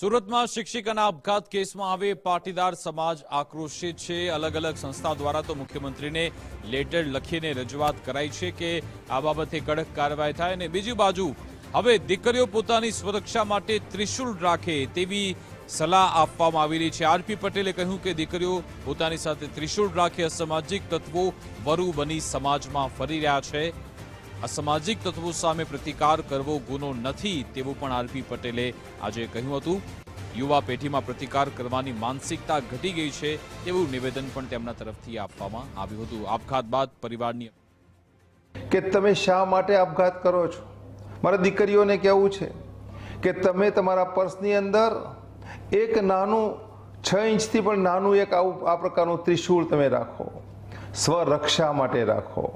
સુરતમાં શિક્ષિકાના આપઘાત કેસમાં હવે પાટીદાર સમાજ આક્રોશિત છે. અલગ અલગ સંસ્થા દ્વારા તો મુખ્યમંત્રીને લેટર લખીને રજૂઆત કરાઈ છે કે આ બાબતે કડક કાર્યવાહી થાય અને બીજી બાજુ હવે દીકરીઓ પોતાની સુરક્ષા માટે ત્રિશુલ રાખે તેવી સલાહ આપવામાં આવી રહી છે. આરપી પટેલે કહ્યું કે દીકરીઓ પોતાની સાથે ત્રિશુલ રાખે અસામાજિક તત્વો વરુ બની સમાજમાં ફરી રહ્યા છે. અસામાજિક તત્વો સામે પ્રતિકાર કરવો ગુનો નથી તેવું પણ આરપી પટેલે આજે કહ્યું હતું. યુવા પેઢીમાં પ્રતિકાર કરવાની માનસિકતા ઘટી ગઈ છે તેવું નિવેદન પણ તેમના તરફથી આપવામાં આવ્યું હતું. આપઘાત બાદ પરિવારની કે તમે શા માટે આપઘાત કરો છો? મારા દીકરીઓને કહેવું છે કે તમે તમારા પર્સની અંદર એક નાનું છ ઇંચથી પણ નાનું એક આવું આ પ્રકારનું ત્રિશૂળ તમે રાખો. સ્વરક્ષા માટે રાખો.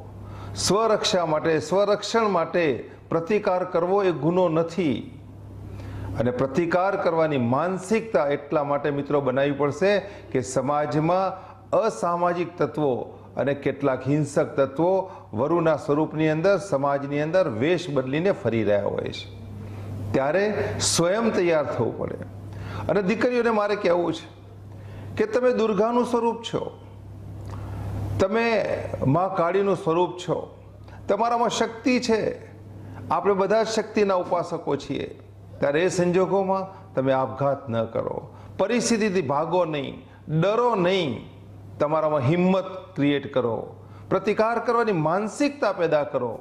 સ્વરક્ષા માટે, સ્વરક્ષણ માટે પ્રતિકાર કરવો એ ગુનો નથી. અને પ્રતિકાર કરવાની માનસિકતા એટલા માટે મિત્રો બનાવવી પડશે કે સમાજમાં અસામાજિક તત્વો અને કેટલાક હિંસક તત્વો વરુના સ્વરૂપની અંદર, સમાજની અંદર વેશ બદલીને ફરી રહ્યા હોય છે. ત્યારે સ્વયં તૈયાર થવું પડે. અને દીકરીઓને મારે કહેવું છે કે તમે દુર્ગાનું સ્વરૂપ છો. તમે મા કાળીનું સ્વરૂપ છો. તમારામાં શક્તિ છે. આપણે બધા જ શક્તિના ઉપાસકો છીએ. ત્યારે એ સંજોગોમાં તમે આપઘાત ન કરો. પરિસ્થિતિથી ભાગો નહીં. ડરો નહીં. તમારામાં હિંમત ક્રિએટ કરો. પ્રતિકાર કરવાની માનસિકતા પેદા કરો.